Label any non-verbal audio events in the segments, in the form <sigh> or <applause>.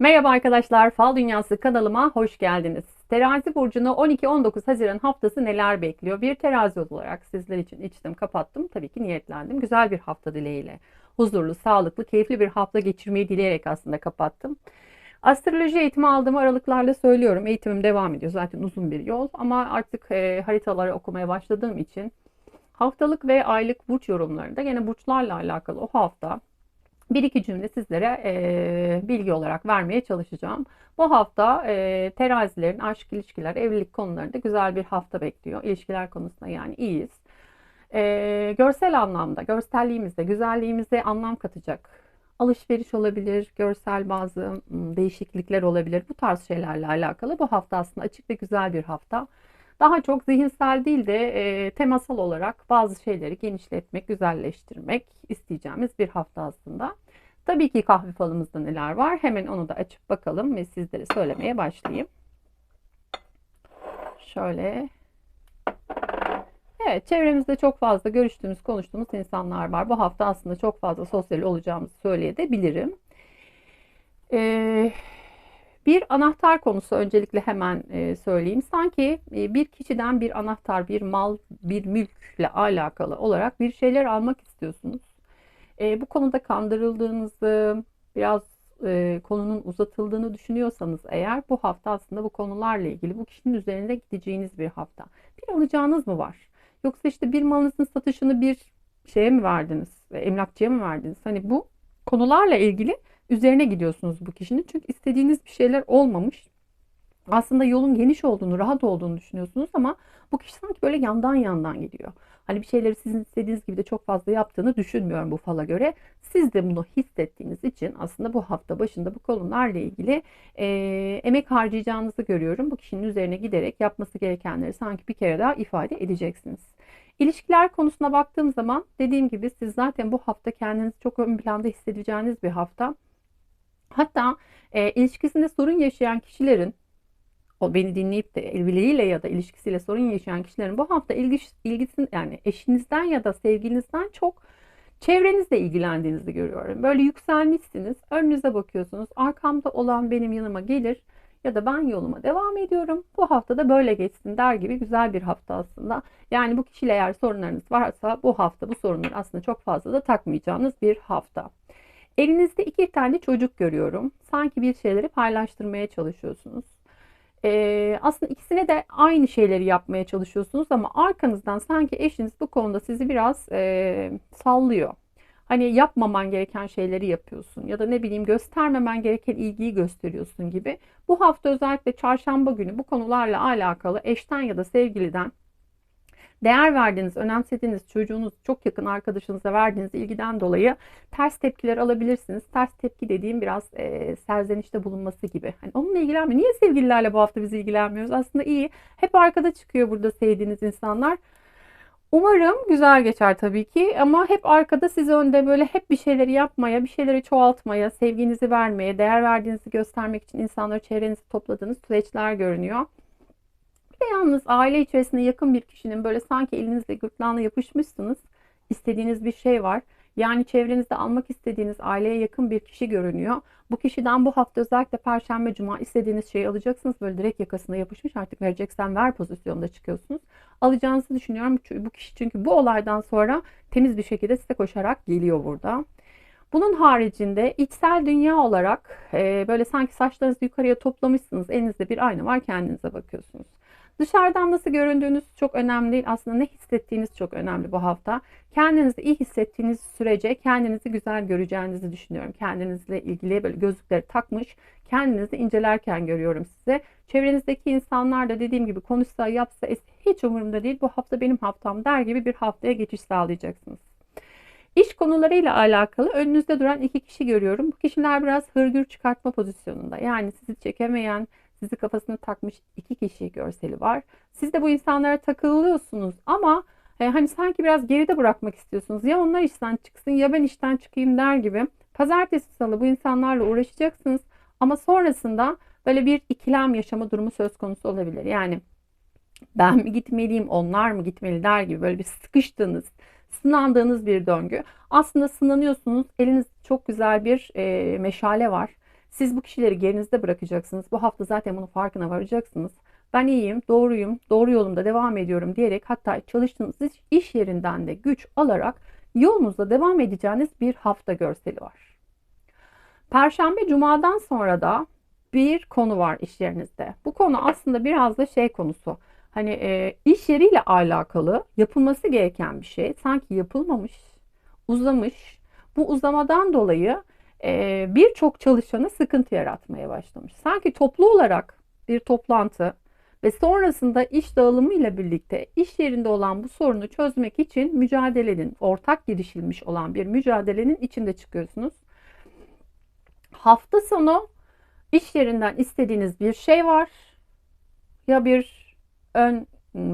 Merhaba arkadaşlar, Fal Dünyası kanalıma hoş geldiniz. Terazi burcunu 12-19 Haziran haftası neler bekliyor? Bir terazi olarak sizler için içtim, kapattım. Tabii ki niyetlendim. Güzel bir hafta dileğiyle. Huzurlu, sağlıklı, keyifli bir hafta geçirmeyi dileyerek aslında kapattım. Astroloji eğitimi aldığımı aralıklarla söylüyorum. Eğitimim devam ediyor. Zaten uzun bir yol ama artık e, haritaları okumaya başladığım için haftalık ve aylık burç yorumlarında yine burçlarla alakalı o hafta bir iki cümle sizlere e, bilgi olarak vermeye çalışacağım. Bu hafta e, terazilerin aşk, ilişkiler, evlilik konularında güzel bir hafta bekliyor. İlişkiler konusunda yani iyiyiz. E, görsel anlamda, görselliğimizde, güzelliğimize anlam katacak. Alışveriş olabilir, görsel bazı değişiklikler olabilir. Bu tarz şeylerle alakalı bu hafta aslında açık ve güzel bir hafta. Daha çok zihinsel değil de e, temasal olarak bazı şeyleri genişletmek, güzelleştirmek isteyeceğimiz bir hafta aslında. Tabii ki kahve falımızda neler var? Hemen onu da açıp bakalım ve sizlere söylemeye başlayayım. Şöyle. Evet, çevremizde çok fazla görüştüğümüz, konuştuğumuz insanlar var. Bu hafta aslında çok fazla sosyal olacağımızı söyleyebilirim. Ee, bir anahtar konusu öncelikle hemen e, söyleyeyim. Sanki e, bir kişiden bir anahtar, bir mal, bir mülkle alakalı olarak bir şeyler almak istiyorsunuz. E, bu konuda kandırıldığınızı, biraz konunun uzatıldığını düşünüyorsanız eğer bu hafta aslında bu konularla ilgili bu kişinin üzerinde gideceğiniz bir hafta. Bir alacağınız mı var? Yoksa işte bir malınızın satışını bir şeye mi verdiniz? Emlakçıya mı verdiniz? Hani bu konularla ilgili üzerine gidiyorsunuz bu kişinin. Çünkü istediğiniz bir şeyler olmamış. Aslında yolun geniş olduğunu, rahat olduğunu düşünüyorsunuz ama bu kişi sanki böyle yandan yandan gidiyor. Hani bir şeyleri sizin istediğiniz gibi de çok fazla yaptığını düşünmüyorum bu fala göre. Siz de bunu hissettiğiniz için aslında bu hafta başında bu konularla ilgili e, emek harcayacağınızı görüyorum. Bu kişinin üzerine giderek yapması gerekenleri sanki bir kere daha ifade edeceksiniz. İlişkiler konusuna baktığım zaman dediğim gibi siz zaten bu hafta kendinizi çok ön planda hissedeceğiniz bir hafta. Hatta e, ilişkisinde sorun yaşayan kişilerin o beni dinleyip de evliliğiyle ya da ilişkisiyle sorun yaşayan kişilerin bu hafta ilgis, ilgisin yani eşinizden ya da sevgilinizden çok çevrenizle ilgilendiğinizi görüyorum. Böyle yükselmişsiniz, önünüze bakıyorsunuz. Arkamda olan benim yanıma gelir ya da ben yoluma devam ediyorum. Bu hafta da böyle geçsin der gibi güzel bir hafta aslında. Yani bu kişiyle eğer sorunlarınız varsa bu hafta bu sorunları aslında çok fazla da takmayacağınız bir hafta. Elinizde iki tane çocuk görüyorum. Sanki bir şeyleri paylaştırmaya çalışıyorsunuz. Ee, aslında ikisine de aynı şeyleri yapmaya çalışıyorsunuz ama arkanızdan sanki eşiniz bu konuda sizi biraz e, sallıyor. Hani yapmaman gereken şeyleri yapıyorsun ya da ne bileyim göstermemen gereken ilgiyi gösteriyorsun gibi. Bu hafta özellikle çarşamba günü bu konularla alakalı eşten ya da sevgiliden değer verdiğiniz, önemsediğiniz çocuğunuz, çok yakın arkadaşınıza verdiğiniz ilgiden dolayı ters tepkiler alabilirsiniz. Ters tepki dediğim biraz e, serzenişte bulunması gibi. Hani onunla ilgilenmiyor. Niye sevgililerle bu hafta biz ilgilenmiyoruz? Aslında iyi. Hep arkada çıkıyor burada sevdiğiniz insanlar. Umarım güzel geçer tabii ki ama hep arkada siz önde böyle hep bir şeyleri yapmaya, bir şeyleri çoğaltmaya, sevginizi vermeye, değer verdiğinizi göstermek için insanları çevrenizi topladığınız süreçler görünüyor. De yalnız aile içerisinde yakın bir kişinin böyle sanki elinizle gırtlağına yapışmışsınız. istediğiniz bir şey var. Yani çevrenizde almak istediğiniz aileye yakın bir kişi görünüyor. Bu kişiden bu hafta özellikle perşembe cuma istediğiniz şeyi alacaksınız. Böyle direkt yakasına yapışmış artık vereceksen ver pozisyonda çıkıyorsunuz. Alacağınızı düşünüyorum. Bu kişi çünkü bu olaydan sonra temiz bir şekilde size koşarak geliyor burada. Bunun haricinde içsel dünya olarak böyle sanki saçlarınızı yukarıya toplamışsınız. Elinizde bir ayna var kendinize bakıyorsunuz. Dışarıdan nasıl göründüğünüz çok önemli değil. Aslında ne hissettiğiniz çok önemli bu hafta. Kendinizi iyi hissettiğiniz sürece kendinizi güzel göreceğinizi düşünüyorum. Kendinizle ilgili böyle gözlükleri takmış, kendinizi incelerken görüyorum size. Çevrenizdeki insanlar da dediğim gibi konuşsa yapsa hiç umurumda değil. Bu hafta benim haftam der gibi bir haftaya geçiş sağlayacaksınız. İş konularıyla alakalı önünüzde duran iki kişi görüyorum. Bu kişiler biraz hırgür çıkartma pozisyonunda. Yani sizi çekemeyen, sizi kafasına takmış iki kişi görseli var. Siz de bu insanlara takılıyorsunuz ama e, hani sanki biraz geride bırakmak istiyorsunuz. Ya onlar işten çıksın ya ben işten çıkayım der gibi. Pazartesi salı bu insanlarla uğraşacaksınız ama sonrasında böyle bir ikilem yaşama durumu söz konusu olabilir. Yani ben mi gitmeliyim, onlar mı gitmeli der gibi böyle bir sıkıştığınız, sınandığınız bir döngü. Aslında sınanıyorsunuz, eliniz çok güzel bir e, meşale var Siz bu kişileri gerinizde bırakacaksınız. Bu hafta zaten bunun farkına varacaksınız. Ben iyiyim, doğruyum, doğru yolumda devam ediyorum diyerek hatta çalıştığınız iş yerinden de güç alarak yolunuzda devam edeceğiniz bir hafta görseli var. Perşembe, cumadan sonra da bir konu var iş yerinizde. Bu konu aslında biraz da şey konusu. Hani e, iş yeriyle alakalı yapılması gereken bir şey sanki yapılmamış, uzamış. Bu uzamadan dolayı e, birçok çalışanı sıkıntı yaratmaya başlamış. Sanki toplu olarak bir toplantı ve sonrasında iş dağılımı ile birlikte iş yerinde olan bu sorunu çözmek için mücadelenin, ortak girişilmiş olan bir mücadelenin içinde çıkıyorsunuz. Hafta sonu iş yerinden istediğiniz bir şey var. Ya bir ön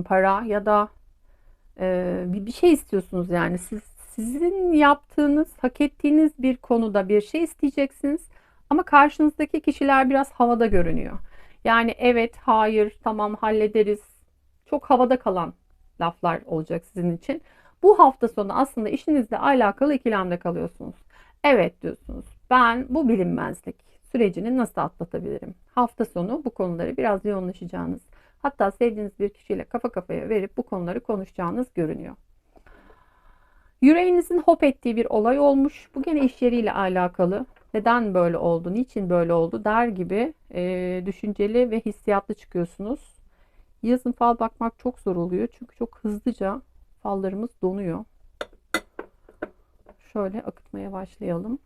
para ya da e, bir şey istiyorsunuz yani siz sizin yaptığınız, hak ettiğiniz bir konuda bir şey isteyeceksiniz. Ama karşınızdaki kişiler biraz havada görünüyor. Yani evet, hayır, tamam hallederiz. Çok havada kalan laflar olacak sizin için. Bu hafta sonu aslında işinizle alakalı ikilemde kalıyorsunuz. Evet diyorsunuz. Ben bu bilinmezlik sürecini nasıl atlatabilirim? Hafta sonu bu konuları biraz yoğunlaşacağınız, hatta sevdiğiniz bir kişiyle kafa kafaya verip bu konuları konuşacağınız görünüyor. Yüreğinizin hop ettiği bir olay olmuş. Bu gene iş yeriyle alakalı. Neden böyle oldu, niçin böyle oldu der gibi e, düşünceli ve hissiyatlı çıkıyorsunuz. Yazın fal bakmak çok zor oluyor. Çünkü çok hızlıca fallarımız donuyor. Şöyle akıtmaya başlayalım.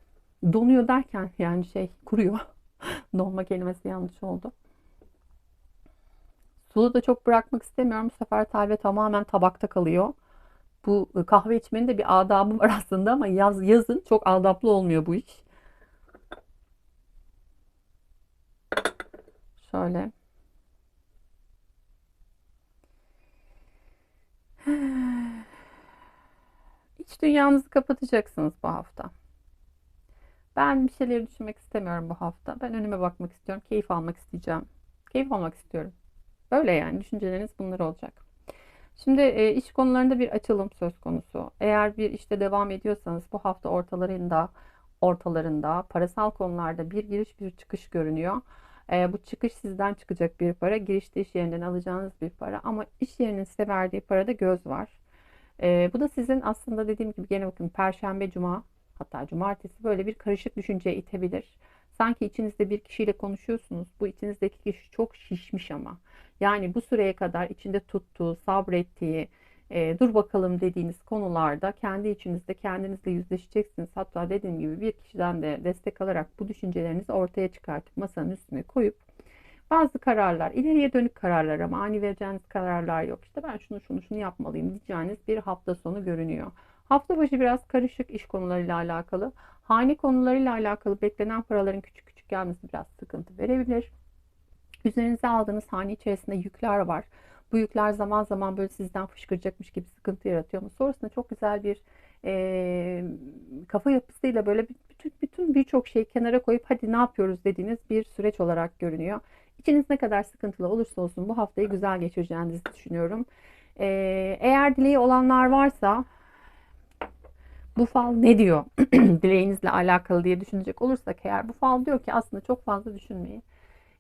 Donuyor derken yani şey kuruyor. <laughs> Donma kelimesi yanlış oldu. Sulu da çok bırakmak istemiyorum. Bu sefer talve tamamen tabakta kalıyor bu e, kahve içmenin de bir adabı var <laughs> aslında ama yaz, yazın çok adaplı olmuyor bu iş. Şöyle. <sighs> İç dünyanızı kapatacaksınız bu hafta. Ben bir şeyleri düşünmek istemiyorum bu hafta. Ben önüme bakmak istiyorum. Keyif almak isteyeceğim. Keyif almak istiyorum. Böyle yani düşünceleriniz bunlar olacak. Şimdi e, iş konularında bir açılım söz konusu. Eğer bir işte devam ediyorsanız bu hafta ortalarında ortalarında parasal konularda bir giriş bir çıkış görünüyor. E, bu çıkış sizden çıkacak bir para, girişte iş yerinden alacağınız bir para ama iş yerinin size verdiği parada göz var. E, bu da sizin aslında dediğim gibi gene bakın perşembe, cuma hatta cumartesi böyle bir karışık düşünceye itebilir. Sanki içinizde bir kişiyle konuşuyorsunuz. Bu içinizdeki kişi çok şişmiş ama. Yani bu süreye kadar içinde tuttuğu, sabrettiği, e, dur bakalım dediğiniz konularda kendi içinizde kendinizle yüzleşeceksiniz. Hatta dediğim gibi bir kişiden de destek alarak bu düşüncelerinizi ortaya çıkartıp masanın üstüne koyup bazı kararlar, ileriye dönük kararlar ama ani vereceğiniz kararlar yok. İşte ben şunu şunu şunu yapmalıyım diyeceğiniz bir hafta sonu görünüyor. Hafta başı biraz karışık iş konularıyla alakalı. Hane konularıyla alakalı beklenen paraların küçük küçük gelmesi biraz sıkıntı verebilir. Üzerinize aldığınız hane içerisinde yükler var. Bu yükler zaman zaman böyle sizden fışkıracakmış gibi sıkıntı yaratıyor ama sonrasında çok güzel bir e, kafa yapısıyla böyle bütün bütün birçok şeyi kenara koyup hadi ne yapıyoruz dediğiniz bir süreç olarak görünüyor. İçiniz ne kadar sıkıntılı olursa olsun bu haftayı güzel geçireceğinizi düşünüyorum. E, eğer dileği olanlar varsa bu fal ne diyor <clears throat> dileğinizle alakalı diye düşünecek olursak eğer bu fal diyor ki aslında çok fazla düşünmeyin.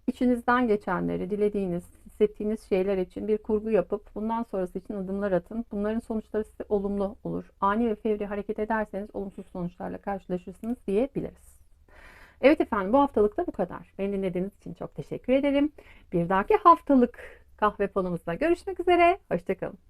İçinizden geçenleri, dilediğiniz, hissettiğiniz şeyler için bir kurgu yapıp bundan sonrası için adımlar atın. Bunların sonuçları size olumlu olur. Ani ve fevri hareket ederseniz olumsuz sonuçlarla karşılaşırsınız diyebiliriz. Evet efendim bu haftalık da bu kadar. Beni dinlediğiniz için çok teşekkür ederim. Bir dahaki haftalık kahve falımızda görüşmek üzere. Hoşçakalın.